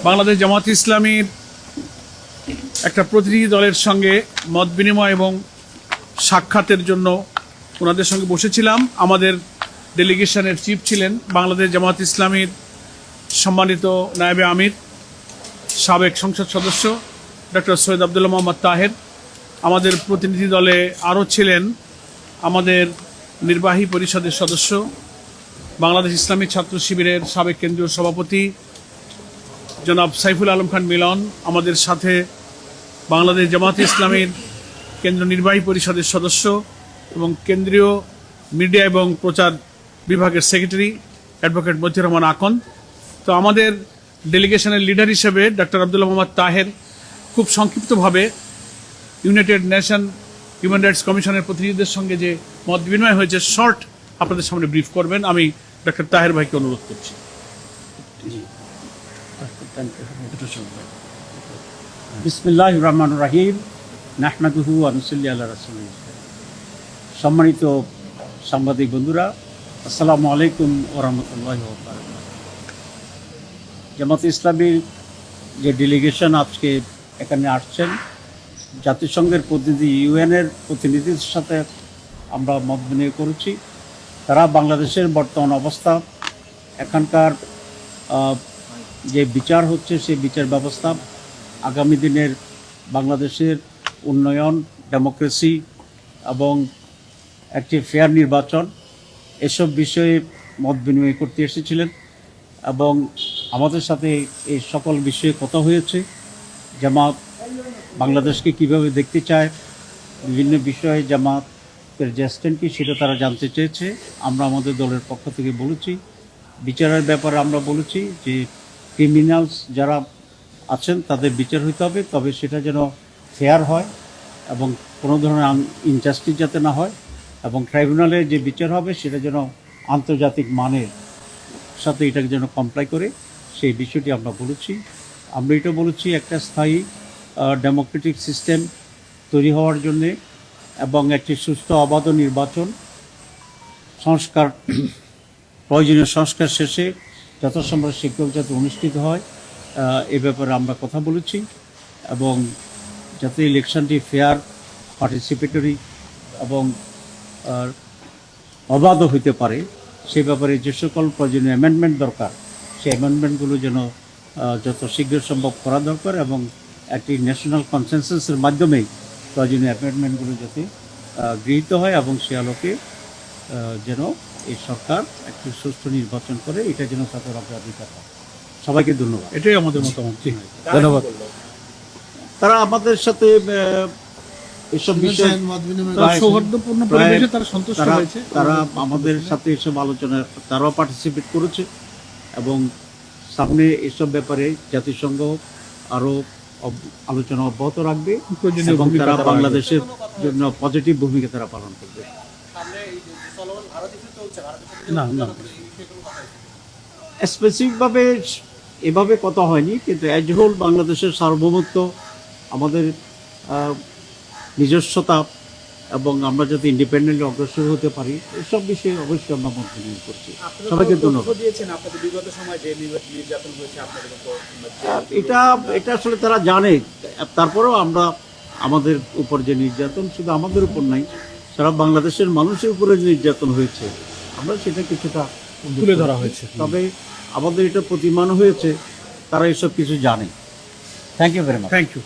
বাংলাদেশ জামাত ইসলামীর একটা প্রতিনিধি দলের সঙ্গে মত বিনিময় এবং সাক্ষাতের জন্য ওনাদের সঙ্গে বসেছিলাম। আমাদের ডেলিগেশনের চিফ ছিলেন বাংলাদেশ জামাত ইসলামীর সম্মানিত নায়েবে আমির, সাবেক সংসদ সদস্য ডক্টর সৈয়দ আবদুল্লাহ মোহাম্মদ তাহের। আমাদের প্রতিনিধি দলে আরও ছিলেন আমাদের নির্বাহী পরিষদের সদস্য, বাংলাদেশ ইসলামী ছাত্র শিবিরের সাবেক কেন্দ্রীয় সভাপতি জনাব সাইফুল আলম খান মিলন, আমাদের সাথে বাংলাদেশ জামাত ইসলামের কেন্দ্র নির্বাহী পরিষদের সদস্য এবং কেন্দ্রীয় মিডিয়া এবং প্রচার বিভাগের সেক্রেটারি অ্যাডভোকেট মতিউর রহমান আকন। তো আমাদের ডেলিগেশনের লিডার হিসেবে ডক্টর আবদুল্লাহ মোহাম্মদ তাহের খুব সংক্ষিপ্তভাবে ইউনাইটেড নেশন হিউম্যান রাইটস কমিশনের প্রতিনিধিদের সঙ্গে যে মত বিনিময় হয়েছে, শর্ট আপনাদের সামনে ব্রিফ করবেন। আমি ডক্টর তাহের ভাইকে অনুরোধ করছি। বিসমিল্লাহ রহমান রাহিম নাহমাদুহু আনুসল্লি আল্লাহ রাসুল সম্মানিত সাংবাদিক বন্ধুরা, আসসালামু আলাইকুম ওরহমতুল্লাহ জামাত ইসলামীর যে ডেলিগেশন আজকে এখানে আসছেন, জাতিসংঘের প্রতিনিধি ইউএনের প্রতিনিধির সাথে আমরা মত বিনিয়োগ করেছি। তারা বাংলাদেশের বর্তমান অবস্থা, এখানকার যে বিচার হচ্ছে, সেই বিচার ব্যবস্থা আগামী দিনের বাংলাদেশের উন্নয়ন, ডেমোক্রেসি এবং একটি ফেয়ার নির্বাচন, এসব বিষয়ে মত বিনিময় করতে এসেছিলেন এবং আমাদের সাথে এই সকল বিষয়ে কথা হয়েছে। জামাত বাংলাদেশকে কীভাবে দেখতে চায়, বিভিন্ন বিষয়ে জামাতের যে কি সেটা তারা জানতে চেয়েছে। আমরা আমাদের দলের পক্ষ থেকে বলেছি, বিচারের ব্যাপারে আমরা বলেছি যে ক্রিমিনালস যারা আছেন, তাদের বিচার হইতে হবে, তবে সেটা যেন ফেয়ার হয় এবং কোনো ধরনের ইনজাস্টিস যাতে না হয় এবং ট্রাইব্যুনালে যে বিচার হবে, সেটা যেন আন্তর্জাতিক মানের সাথে এটাকে যেন কমপ্লাই করে, সেই বিষয়টি আমরা বলেছি। আমরা এটা বলেছি একটা স্থায়ী ডেমোক্রেটিক সিস্টেম তৈরি হওয়ার জন্যে এবং একটি সুস্থ অবাধ নির্বাচন, সংস্কার, প্রয়োজনীয় সংস্কার শেষে যথাসম্ভব শিক্ষক যাতে অনুষ্ঠিত হয় এ ব্যাপারে আমরা কথা বলেছি এবং যাতে ইলেকশনটি ফেয়ার পার্টিসিপেটরি এবং অবাধ হইতে পারে, সে ব্যাপারে যে সকল প্রয়োজনীয় অ্যামেন্ডমেন্ট দরকার সেই অ্যামেন্ডমেন্টগুলো যেন যত শীঘ্র সম্ভব করা দরকার এবং একটি ন্যাশনাল কনসেনসাসের মাধ্যমেই প্রয়োজনীয় অ্যামেন্ডমেন্টগুলো যাতে গৃহীত হয় এবং সে আলোকে যেন এই সরকার একটি সুষ্ঠু নির্বাচন করে এটা যেন তাদের অগ্রাধিকার হয়। সবাইকে ধন্যবাদ। এটাই আমাদের মতামত। ধন্যবাদ। তারা আমাদের সাথে এসব বিষয়ে তারা সৌহার্দ্যপূর্ণ পরিবেশে তারা সন্তুষ্ট হয়েছে তারা আমাদের সাথে এসব আলোচনায় তারাও পার্টিসিপেট করেছে এবং সামনে এসব ব্যাপারে জাতিসংঘ আরও আলোচনা অব্যাহত রাখবে এবং তারা বাংলাদেশের জন্য পজিটিভ ভূমিকা তারা পালন করবে। না না। স্পেসিফিকভাবে এভাবে কথা হয়নি কিন্তু অ্যাজ হোল বাংলাদেশের সার্বভৌমত্ব আমাদের নিজস্বতা এবং আমরা যাতে ইন্ডিপেন্ডেন্টলি অগ্রসর হতে পারি এসব বিষয়ে অবশ্যই আমরা মত বিনিময় করছি। সবাইকে ধন্যবাদ। এটা এটা আসলে তারা জানে। তারপরেও আমরা আমাদের উপর যে নির্যাতন শুধু আমাদের উপর নাই সারা বাংলাদেশের মানুষের উপরে যে নির্যাতন হয়েছে আমরা সেটা কিছুটা তুলে ধরা হয়েছে। তবে আমাদের এটা প্রতিমান হয়েছে তারা এসব কিছু জানে। Thank you very much thank you